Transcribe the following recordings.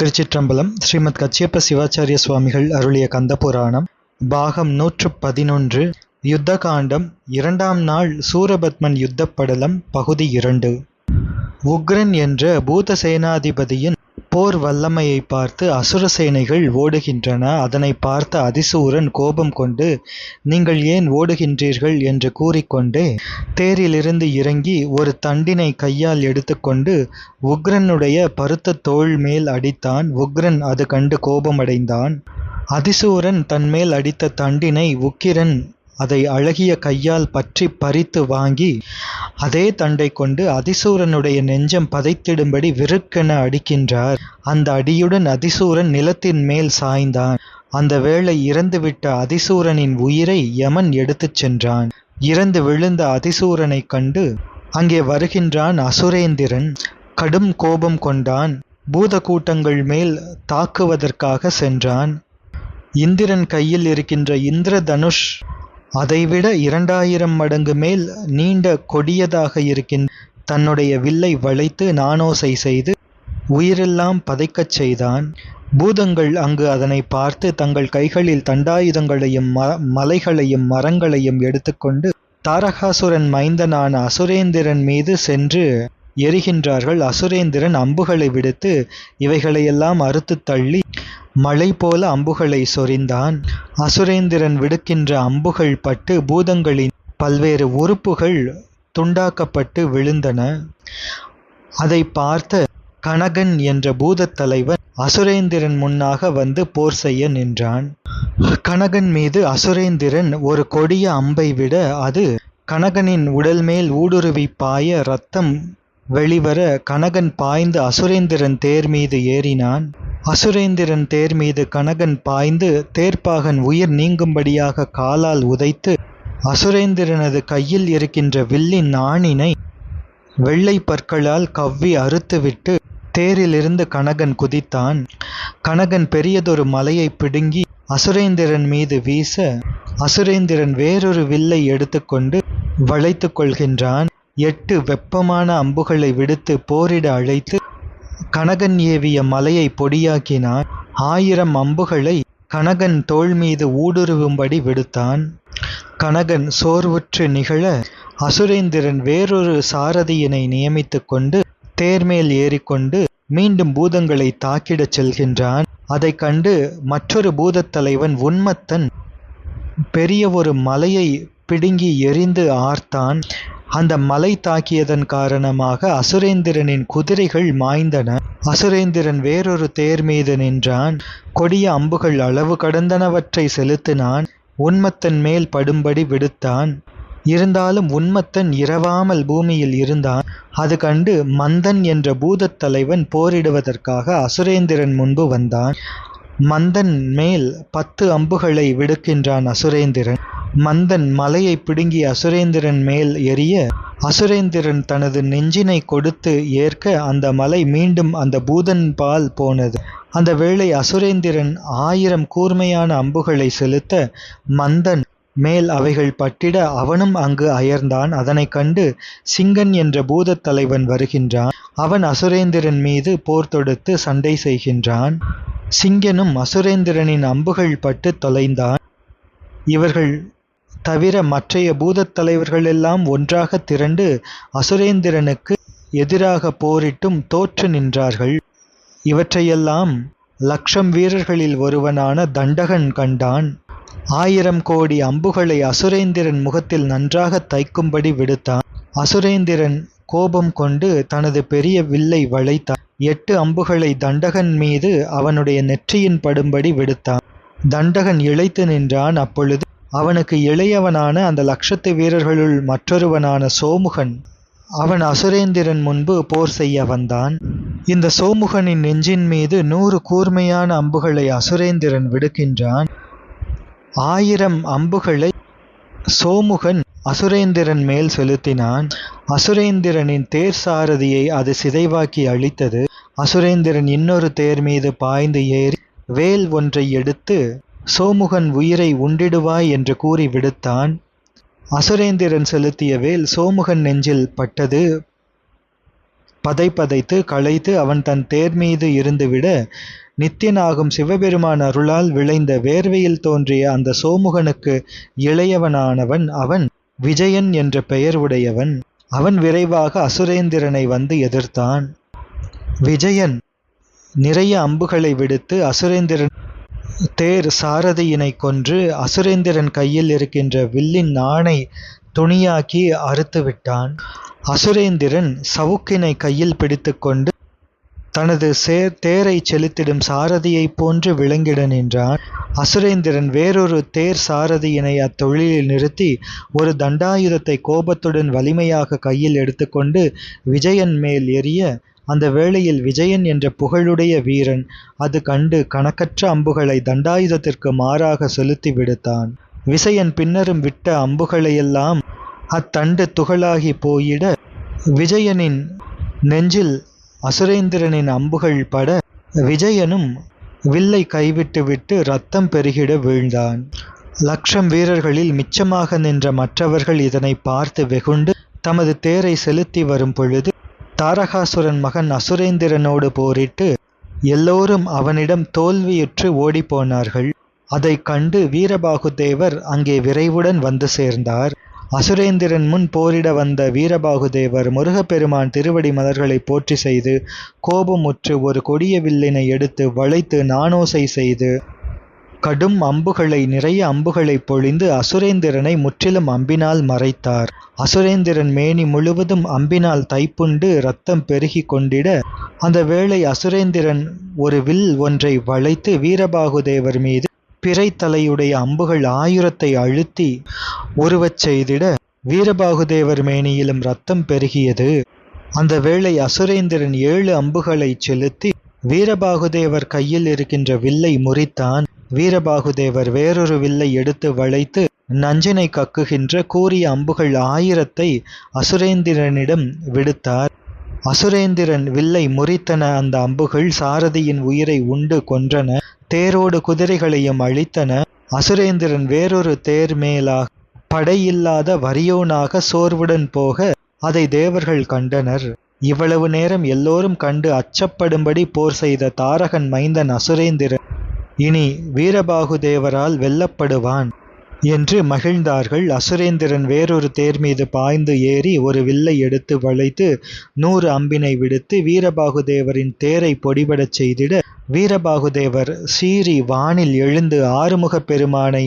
திருச்சிற்றம்பலம் ஸ்ரீமத் கச்சியப்ப சிவாச்சாரிய சுவாமிகள் அருளிய கந்தபுராணம் பாகம் நூற்று பதினொன்று யுத்த காண்டம் இரண்டாம் நாள் சூரபத்மன் யுத்தப்படலம் பகுதி இரண்டு. உக்ரன் என்ற பூத சேனாதிபதியின் போர் வல்லமையை பார்த்து அசுர சேனைகள் ஓடுகின்றன. அதனை பார்த்த அதிசூரன் கோபம் கொண்டு நீங்கள் ஏன் ஓடுகின்றீர்கள்? என்று கூறிக்கொண்டே தேரிலிருந்து இறங்கி ஒரு தண்டினை கையால் எடுத்துக்கொண்டு உக்ரனுடைய பருத்த தோள் மேல் அடித்தான். உக்ரன் அது கண்டு கோபமடைந்தான். அதிசூரன் தன்மேல் அடித்த தண்டினை உக்கிரன் அதை அழகிய கையால் பற்றி பறித்து வாங்கி அதே தண்டை கொண்டு அதிசூரனுடைய நெஞ்சம் பதைத்திடும்படி விருக்கென அடிக்கின்றார். அந்த அடியுடன் அதிசூரன் நிலத்தின் மேல் சாய்ந்தான். அந்த வேளை இறந்துவிட்ட அதிசூரனின் உயிரை யமன் எடுத்துச் சென்றான். இறந்து விழுந்த அதிசூரனைக் கண்டு அங்கே வருகின்றான் அசுரேந்திரன். கடும் கோபம் கொண்டான். பூத கூட்டங்கள் மேல் தாக்குவதற்காக சென்றான். இந்திரன் கையில் இருக்கின்ற இந்திர தனுஷ் அதைவிட இரண்டாயிரம் மடங்கு மேல் நீண்ட கொடியதாக இருக்கின்ற தன்னுடைய வில்லை வளைத்து நானோசை செய்து உயிரெல்லாம் பதைக்கச் செய்தான். பூதங்கள் அங்கு அதனை பார்த்து தங்கள் கைகளில் தண்டாயுதங்களையும் ம மலைகளையும் மரங்களையும் எடுத்துக்கொண்டு தாரகாசுரன் மைந்தனான அசுரேந்திரன் மீது சென்று எரிகின்றார்கள். அசுரேந்திரன் அம்புகளை விடுத்து இவைகளையெல்லாம் அறுத்து தள்ளி மழை போல அம்புகளை சொரிந்தான். அசுரேந்திரன் விடுக்கின்ற அம்புகள் பட்டு பூதங்களின் பல்வேறு உறுப்புகள் துண்டாக்கப்பட்டு விழுந்தன. அதை பார்த்த கனகன் என்ற பூதத் தலைவன் அசுரேந்திரன் முன்னாக வந்து போர் செய்ய நின்றான். கனகன் மீது அசுரேந்திரன் ஒரு கொடிய அம்பை விட அது கனகனின் உடல் மேல் ஊடுருவி பாய ரத்தம் வெளிவர கனகன் பாய்ந்து அசுரேந்திரன் தேர் மீது ஏறினான். அசுரேந்திரன் தேர் மீது கனகன் பாய்ந்து தேர்ப்பாகன் உயிர் நீங்கும்படியாக காலால் உதைத்து அசுரேந்திரனது கையில் இருக்கின்ற வில்லின் ஆணினை வெள்ளை பற்களால் கவ்வி அறுத்துவிட்டு தேரிலிருந்து கனகன் குதித்தான். கனகன் பெரியதொரு மலையை பிடுங்கி அசுரேந்திரன் மீது வீச அசுரேந்திரன் வேறொரு வில்லை எடுத்துக்கொண்டு வளைத்து கொள்கின்றான் எட்டு வெப்பமான அம்புகளை விடுத்து போரிட அழைத்து கனகன் ஏவிய மலையை பொடியாக்கினான். ஆயிரம் அம்புகளை கனகன் தோள் மீது ஊடுருவும்படி விடுத்தான். கனகன் சோர்வுற்று நிகழ அசுரேந்திரன் வேறொரு சாரதியினை நியமித்து கொண்டு தேர்மேல் ஏறிக்கொண்டு மீண்டும் பூதங்களை தாக்கிடச் செல்கின்றான். அதை கண்டு மற்றொரு பூதத் தலைவன் உன்மத்தன் பெரிய ஒரு மலையை பிடுங்கி எரிந்து ஆர்த்தான். அந்த மலை தாக்கியதன் காரணமாக அசுரேந்திரனின் குதிரைகள் மாய்ந்தன. அசுரேந்திரன் வேறொரு தேர் மீது நின்றான். கொடிய அம்புகள் அளவு கடந்தனவற்றை செலுத்தினான். உன்மத்தன் மேல் படும்படி விடுத்தான். இருந்தாலும் உன்மத்தன் இரவாமல் பூமியில் இருந்தான். அது கண்டு மந்தன் என்ற பூதத் தலைவன் போரிடுவதற்காக அசுரேந்திரன் முன்பு வந்தான். மந்தன் மேல் பத்து அம்புகளை விடுக்கின்றான் அசுரேந்திரன். மந்தன் மலையை பிடுங்கி அசுரேந்திரன் மேல் எரிய அசுரேந்திரன் தனது நெஞ்சினை கொடுத்து ஏற்க அந்த மலை மீண்டும் அந்த பூதன் பால் போனது. அந்த வேளை அசுரேந்திரன் ஆயிரம் கூர்மையான அம்புகளை செலுத்த மந்தன் மேல் அவைகள் பட்டிட அவனும் அங்கு அயர்ந்தான். அதனை கண்டு சிங்கன் என்ற பூதத் தலைவன் வருகின்றான். அவன் அசுரேந்திரன் மீது போர் தொடுத்து சண்டை செய்கின்றான். சிங்கனும் அசுரேந்திரனின் அம்புகள் பட்டு தொலைந்தான். இவர்கள் தவிர மற்றைய பூதத் தலைவர்கள் எல்லாம் ஒன்றாக திரண்டு அசுரேந்திரனுக்கு எதிராக போரிட்டும் தோற்று நின்றார்கள். இவற்றையெல்லாம் லட்சம் வீரர்களில் ஒருவனான தண்டகன் கண்டான். ஆயிரம் கோடி அம்புகளை அசுரேந்திரன் முகத்தில் நன்றாக தைக்கும்படி விடுத்தான். அசுரேந்திரன் கோபம் கொண்டு தனது பெரிய வில்லை வளைத்தான். எட்டு அம்புகளை தண்டகன் மீது அவனுடைய நெற்றியின் படும்படி விடுத்தான். தண்டகன் இழைத்து நின்றான். அப்பொழுது அவனுக்கு இளையவனான அந்த லட்சத்து வீரர்களுள் மற்றொருவனான சோமுகன் அவன் அசுரேந்திரன் முன்பு போர் செய்ய வந்தான். இந்த சோமுகனின் நெஞ்சின் மீது நூறு கூர்மையான அம்புகளை அசுரேந்திரன் விடுக்கின்றான். ஆயிரம் அம்புகளை சோமுகன் அசுரேந்திரன் மேல் செலுத்தினான். அசுரேந்திரனின் தேர் சாரதியை அது சிதைவாக்கி அழித்தது. அசுரேந்திரன் இன்னொரு தேர் மீது பாய்ந்து ஏறி வேல் ஒன்றை எடுத்து சோமுகன் உயிரை உண்டிடுவாய் என்று கூறி விடுத்தான். அசுரேந்திரன் செலுத்திய வேல் சோமுகன் நெஞ்சில் பட்டது. பதை பதைத்து களைத்து அவன் தன் தேர் மீது இருந்துவிட நித்தியனாகும் சிவபெருமான் அருளால் விளைந்த வேர்வையில் தோன்றிய அந்த சோமுகனுக்கு இளையவனானவன் அவன் விஜயன் என்ற பெயர் உடையவன் அவன் விரைவாக அசுரேந்திரனை வந்து எதிர்த்தான். விஜயன் நிறைய அம்புகளை விடுத்து அசுரேந்திரன் தேர் சாரதியினை கொன்று அசுரேந்திரன் கையில் இருக்கின்ற வில்லின் நாணை துணியாக்கி அறுத்து விட்டான் அசுரேந்திரன் சவுக்கினை கையில் பிடித்துக்கொண்டு தனது சேர் தேரை செலுத்திடும் சாரதியைப் போன்று விளங்கிட நின்றான். அசுரேந்திரன் வேறொரு தேர் சாரதியினை அத்தொழிலில் நிறுத்தி ஒரு தண்டாயுதத்தை கோபத்துடன் வலிமையாக கையில் எடுத்துக்கொண்டு விஜயன் மேல் எறிய அந்த வேளையில் விஜயன் என்ற புகழுடைய வீரன் அது கண்டு கணக்கற்ற அம்புகளை தண்டாயுதத்திற்கு மாறாக செலுத்தி விடுத்தான். விசயன் பின்னரும் விட்ட அம்புகளையெல்லாம் அத்தண்டு துகளாகி போயிட விஜயனின் நெஞ்சில் அசுரேந்திரனின் அம்புகள் பட விஜயனும் வில்லை கைவிட்டுவிட்டு ரத்தம் பெருகிட வீழ்ந்தான். லட்சம் வீரர்களில் மிச்சமாக நின்ற மற்றவர்கள் இதனை பார்த்து வெகுண்டு தமது தேரை செலுத்தி வரும் பொழுது தாரகாசுரன் மகன் அசுரேந்திரனோடு போரிட்டு எல்லோரும் அவனிடம் தோல்வியுற்று ஓடிப்போனார்கள். அதைக் கண்டு வீரபாகுதேவர் அங்கே விரைவுடன் வந்து சேர்ந்தார். அசுரேந்திரன் முன் போரிட வந்த வீரபாகுதேவர் முருகப்பெருமான் திருவடி மலர்களை போற்றி செய்து கோபமுற்று ஒரு கொடிய வில்லினை எடுத்து வளைத்து நானோசை செய்து கடும் அம்புகளை நிறைய அம்புகளை பொழிந்து அசுரேந்திரனை முற்றிலும் அம்பினால் மறைத்தார். அசுரேந்திரன் மேனி முழுவதும் அம்பினால் தைப்புண்டு ரத்தம் பெருகி கொண்டிட அந்த வேளை அசுரேந்திரன் ஒரு வில் ஒன்றை வளைத்து வீரபாகுதேவர் மீது பிறைத்தலையுடைய அம்புகள் ஆயுரத்தை அழுத்தி உருவச் செய்திட வீரபாகுதேவர் மேனியிலும் ரத்தம் பெருகியது. அந்த வேளை அசுரேந்திரன் ஏழு அம்புகளை செலுத்தி வீரபாகுதேவர் கையில் இருக்கின்ற வில்லை முறித்தான். வீரபாகுதேவர் வேறொரு வில்லை எடுத்து வளைத்து நஞ்சினை கக்குகின்ற கூறிய அம்புகள் ஆயிரத்தை அசுரேந்திரனிடம் விடுத்தார். அசுரேந்திரன் வில்லை முறித்தன. அந்த அம்புகள் சாரதியின் உயிரை உண்டு கொன்றன. தேரோடு குதிரைகளையும் அழித்தன. அசுரேந்திரன் வேறொரு தேர் மேலாக படையில்லாத வரியோனாக சோர்வுடன் போக அதை தேவர்கள் கண்டனர். இவ்வளவு நேரம் எல்லோரும் கண்டு அச்சப்படும்படி போர் செய்த தாரகன் மைந்தன் அசுரேந்திரன் இனி வீரபாகுதேவரால் வெல்லப்படுவான் என்று மகிழ்ந்தார்கள். அசுரேந்திரன் வேறொரு தேர் மீது பாய்ந்து ஏறி ஒரு வில்லை எடுத்து வளைத்து நூறு அம்பினை விடுத்து வீரபாகுதேவரின் தேரை பொடிபடச் செய்திட வீரபாகுதேவர் சீறி வானில் எழுந்து ஆறுமுகப் பெருமானை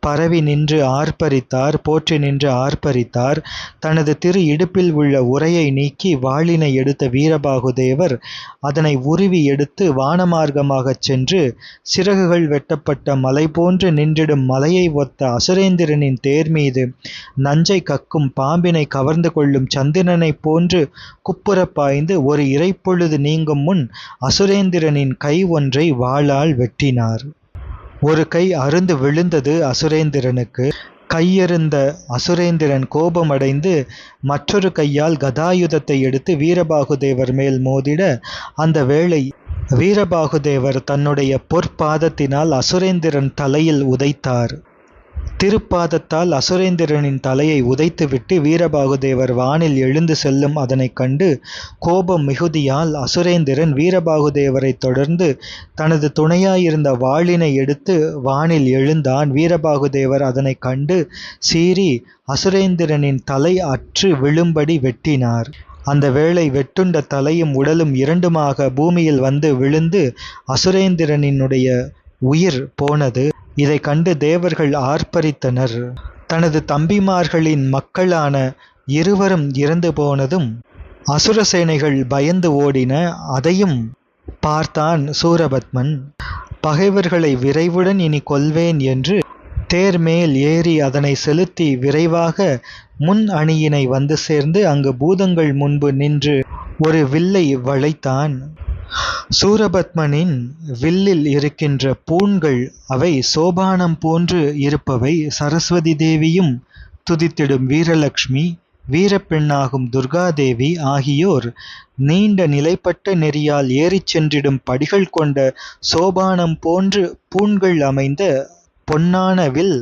பரவி நின்று ஆர்ப்பரித்தார் போற்றி நின்று ஆர்ப்பரித்தார். தனது திரு இடுப்பில் உள்ள உரையை நீக்கி வாளினை எடுத்த வீரபாகுதேவர் அதனை உருவி எடுத்து வானமார்க்கமாகச் சென்று சிறகுகள் வெட்டப்பட்ட மலை போன்று நின்றிடும் மலையை ஒத்த அசுரேந்திரனின் தேர் மீது நஞ்சை கக்கும் பாம்பினை கவர்ந்து கொள்ளும் சந்திரனைப் போன்று குப்புறப் பாய்ந்து ஒரு இறைப்பொழுது நீங்கும் முன் அசுரேந்திரனின் கை ஒன்றை வாளால் வெட்டினார். ஒரு கை அருந்து விழுந்தது அசுரேந்திரனுக்கு. கையெறிந்த அசுரேந்திரன் கோபமடைந்து மற்றொரு கையால் கதாயுதத்தை எடுத்து வீரபாகுதேவர் மேல் மோதிட அந்த வேளை வீரபாகுதேவர் தன்னுடைய பொற்பாதத்தினால் அசுரேந்திரன் தலையில் உதைத்தார். திருப்பாதத்தால் அசுரேந்திரனின் தலையை உதைத்துவிட்டு வீரபாகுதேவர் வானில் எழுந்து செல்லும் அதனைக் கண்டு கோபம் மிகுதியால் அசுரேந்திரன் வீரபாகுதேவரைத் தொடர்ந்து தனது துணையாயிருந்த வாளினை எடுத்து வானில் எழுந்தான். வீரபாகுதேவர் அதனைக் கண்டு சீறி அசுரேந்திரனின் தலை அற்று விழும்படி வெட்டினார். அந்த வேளை வெட்டுண்ட தலையும் உடலும் இரண்டுமாக பூமியில் வந்து விழுந்து அசுரேந்திரனினுடைய உயிர் போனது. இதை கண்டு தேவர்கள் ஆர்ப்பரித்தனர். தனது தம்பிமார்களின் மக்களான இருவரும் இறந்து போனதும் அசுர சேனைகள் பயந்து ஓடின அதையும் பார்த்தான் சூரபத்மன். பகைவர்களை விரைவுடன் இனி கொல்வேன் என்று தேர் மேல் ஏறி அதனை செலுத்தி விரைவாக முன் அணியினை வந்து சேர்ந்து அங்கு பூதங்கள் முன்பு நின்று ஒரு வில்லை வளைத்தான். சூரபத்மனின் வில்லில் இருக்கின்ற பூண்கள் அவை சோபானம் போன்று இருப்பவை சரஸ்வதி தேவியும் துதித்திடும் வீரலக்ஷ்மி வீரப்பெண்ணாகும் துர்காதேவி ஆகியோர் நீண்ட நிலைப்பட்ட நெறியால் ஏறிச் சென்றிடும் படிகள் கொண்ட சோபானம் போன்று பூண்கள் அமைந்த பொன்னான வில்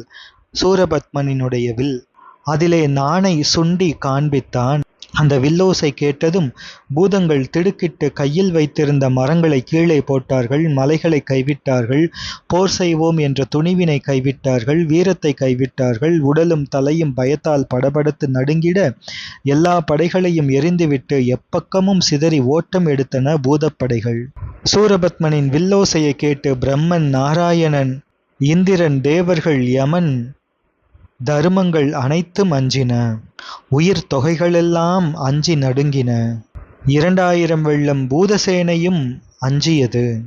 சூரபத்மனினுடைய வில். அதிலே நாணை சுண்டி காண்பித்தான். அந்த வில்லோசை கேட்டதும் பூதங்கள் திடுக்கிட்டு கையில் வைத்திருந்த மரங்களை கீழே போட்டார்கள் மலைகளை கைவிட்டார்கள் போர் செய்வோம் என்ற துணிவினை கைவிட்டார்கள் வீரத்தை கைவிட்டார்கள் உடலும் தலையும் பயத்தால் படபடத்து நடுங்கிட எல்லா படைகளையும் எரிந்துவிட்டு எப்பக்கமும் சிதறி ஓட்டம் எடுத்தன பூதப்படைகள். சூரபத்மனின் வில்லோசையை கேட்டு பிரம்மன் நாராயணன் இந்திரன் தேவர்கள் யமன் தருமங்கள் அனைத்தும் அஞ்சின. உயிர் தொகைகளெல்லாம் அஞ்சி நடுங்கின. இரண்டாயிரம் வெள்ளம் பூதசேனையும் அஞ்சியது.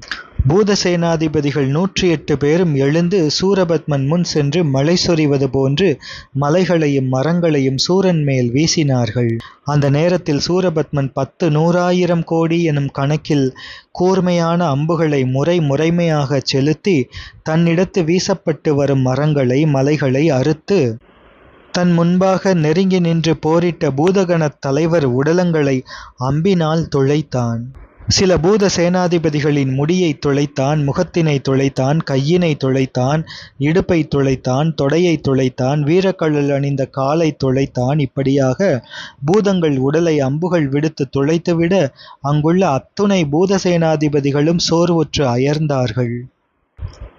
பூதசேனாதிபதிகள் நூற்றி எட்டு பேரும் எழுந்து சூரபத்மன் முன் சென்று மலை சொறிவது போன்று மலைகளையும் மரங்களையும் சூரன் மேல் வீசினார்கள். அந்த நேரத்தில் சூரபத்மன் பத்து நூறாயிரம் கோடி எனும் கணக்கில் கூர்மையான அம்புகளை முறை முறைமையாக செலுத்தி தன்னிடத்து வீசப்பட்டு வரும் மரங்களை மலைகளை அறுத்து தன் முன்பாக நெருங்கி நின்று போரிட்ட பூதகணத் தலைவர் உடலங்களை அம்பினால் துளைத்தான். சில பூத சேனாதிபதிகளின் முடியை துளைத்தான் முகத்தினை துளைத்தான் கையினை துளைத்தான் இடுப்பை துளைத்தான் தொடையை துளைத்தான் வீரக்கழல் அணிந்த காலை துளைத்தான். இப்படியாக பூதங்கள் உடலை அம்புகள் விடுத்து துளைத்துவிட அங்குள்ள அத்துணை பூத சேனாதிபதிகளும் சோர்வுற்று அயர்ந்தார்கள்.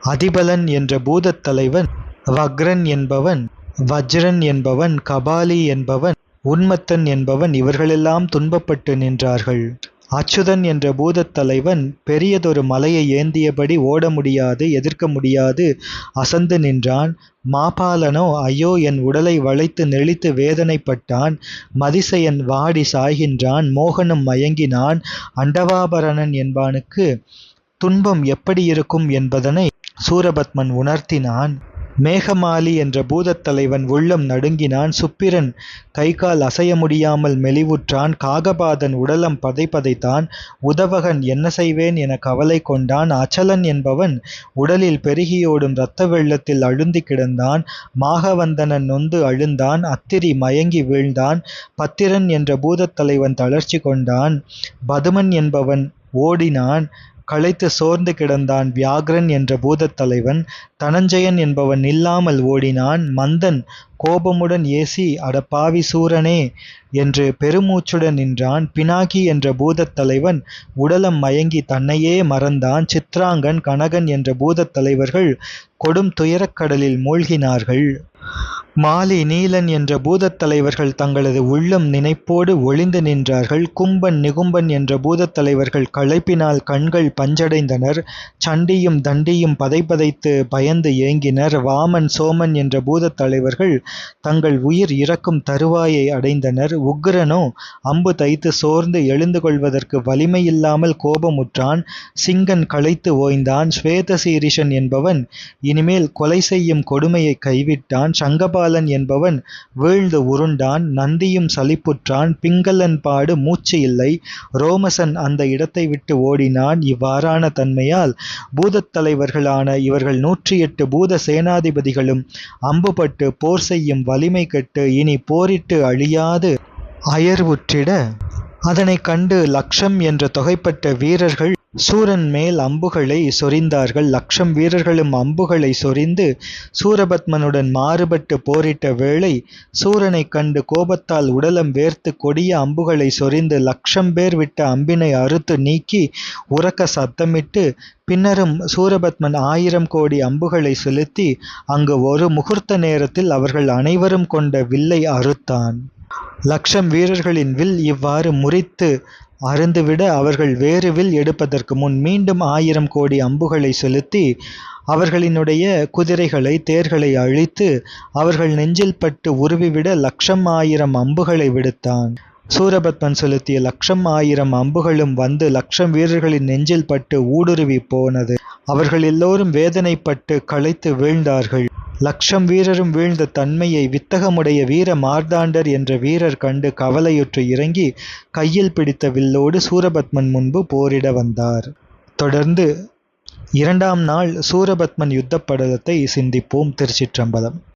அதிபலன் என்ற பூதத் தலைவன் வக்ரன் என்பவன் வஜ்ரன் என்பவன் கபாலி என்பவன் உன்மத்தன் என்பவன் இவர்களெல்லாம் துன்பப்பட்டு நின்றார்கள். அச்சுதன் என்ற பூதத் தலைவன் பெரியதொரு மலையை ஏந்தியபடி ஓட முடியாது எதிர்க்க முடியாது. அசந்து நின்றான். மாபாலனோ ஐயோ என் உடலை வளைத்து நெளித்து வேதனைப்பட்டான். மதிசையன் வாடி சாய்கின்றான். மோகனும் மயங்கினான். அண்டவாபரணன் என்பானுக்கு துன்பம் எப்படி இருக்கும் என்பதனை சூரபத்மன் உணர்த்தினான். மேகமாலி என்ற பூதத் தலைவன் உள்ளம் நடுங்கினான். சுப்பிரன் கை கால் அசைய முடியாமல் மெலிவுற்றான். காகபாதன் உடலம் பதைப்பதைத்தான் உதவகன் என்ன செய்வேன் என கவலை கொண்டான். அச்சலன் என்பவன் உடலில் பெருகியோடும் இரத்த வெள்ளத்தில் அழுந்தி கிடந்தான். மாகவந்தனன் நொந்து அழுந்தான். அத்திரி மயங்கி வீழ்ந்தான். பத்திரன் என்ற பூதத் தலைவன் தளர்ச்சி கொண்டான். பதுமன் என்பவன் ஓடினான். களைத்து சோர்ந்து கிடந்தான் வியாக்ரன் என்ற பூதத் தலைவன் தனஞ்சயன் என்பவன் இல்லாமல் ஓடினான் மந்தன் கோபமுடன் ஏசி அடப்பாவி சூரனே என்று பெருமூச்சுடன் நின்றான். பினாகி என்ற பூதத் தலைவன் உடலம் மயங்கி தன்னையே மறந்தான். சித்ராங்கன் கனகன் என்ற பூதத் தலைவர்கள் கொடும் துயரக்கடலில் மூழ்கினார்கள். மாலி நீலன் என்ற பூதத் தலைவர்கள் தங்களது உள்ளம் நினைப்போடு ஒளிந்து நின்றார்கள். கும்பன் நிகும்பன் என்ற பூதத் தலைவர்கள் களைப்பினால் கண்கள் பஞ்சடைந்தனர். சண்டியும் தண்டியும் பதைப்பதைத்து பயந்து ஏங்கினர். வாமன் சோமன் என்ற பூதத் தலைவர்கள் தங்கள் உயிர் இறக்கும் தருவாயை அடைந்தனர். உக்ரனோ அம்பு தைத்து சோர்ந்து எழுந்து கொள்வதற்கு வலிமையில்லாமல் கோபமுற்றான். சிங்கன் களைத்து ஓய்ந்தான். ஸ்வேதசீரிஷன் என்பவன் இனிமேல் கொலை செய்யும் கொடுமையை கைவிட்டான். சங்கபாலன் என்பவன் வீழ்ந்து உருண்டான். நந்தியும் சலிப்புற்றான். பிங்களன் பாடு மூச்சு இல்லை. ரோமசன் அந்த இடத்தை விட்டு ஓடினான். இவ்வாறான தன்மையால் பூதத் தலைவர்களான இவர்கள் நூற்றி எட்டு பூத சேனாதிபதிகளும் அம்புபட்டு போர் செய்யும் வலிமை கெட்டு இனி போரிட்டு அழியாது. அயர்வுற்றிட அதனைக் கண்டு லக்ஷம் என்ற தொகைப்பட்ட வீரர்கள் சூரன் மேல் அம்புகளை சொரிந்தார்கள். லக்ஷம் வீரர்களும் அம்புகளை சொரிந்து சூரபத்மனுடன் மாறுபட்டு போரிட்ட வேளை சூரனைக் கண்டு கோபத்தால் உடலம் வேர்த்து கொடிய அம்புகளை சொரிந்து லக்ஷம் பேர் விட்ட அம்பினை அறுத்து நீக்கி உறக்க சத்தமிட்டு பின்னரும் சூரபத்மன் ஆயிரம் கோடி அம்புகளை செலுத்தி அங்கு ஒரு முகூர்த்த நேரத்தில் அவர்கள் அனைவரும் கொண்ட வில்லை அறுத்தான். லக்ஷம் வீரர்களின் வில் இவ்வாறு முறித்து அருந்துவிட அவர்கள் வேறு வில் எடுப்பதற்கு முன் மீண்டும் ஆயிரம் கோடி அம்புகளை செலுத்தி அவர்களினுடைய குதிரைகளை தேர்களை அழித்து அவர்கள் நெஞ்சில் பட்டு உருவிவிட லக்ஷம் ஆயிரம் அம்புகளை விடுத்தான். சூரபத்மன் செலுத்திய லக்ஷம் ஆயிரம் அம்புகளும் வந்து லக்ஷம் வீரர்களின் நெஞ்சில் பட்டு ஊடுருவி போனது. அவர்கள் எல்லோரும் வேதனைப்பட்டு களைத்து வீழ்ந்தார்கள். லக்ஷம் வீரரும் வீழ்ந்த தன்மையை வித்தகமுடைய வீர மார்த்தாண்டர் என்ற வீரர் கண்டு கவலையுற்று இறங்கி கையில் பிடித்த வில்லோடு சூரபத்மன் முன்பு போரிட வந்தார். தொடர்ந்து இரண்டாம் நாள் சூரபத்மன் யுத்த படலத்தை சிந்திப்போம் திருச்சிற்றம்பலம்.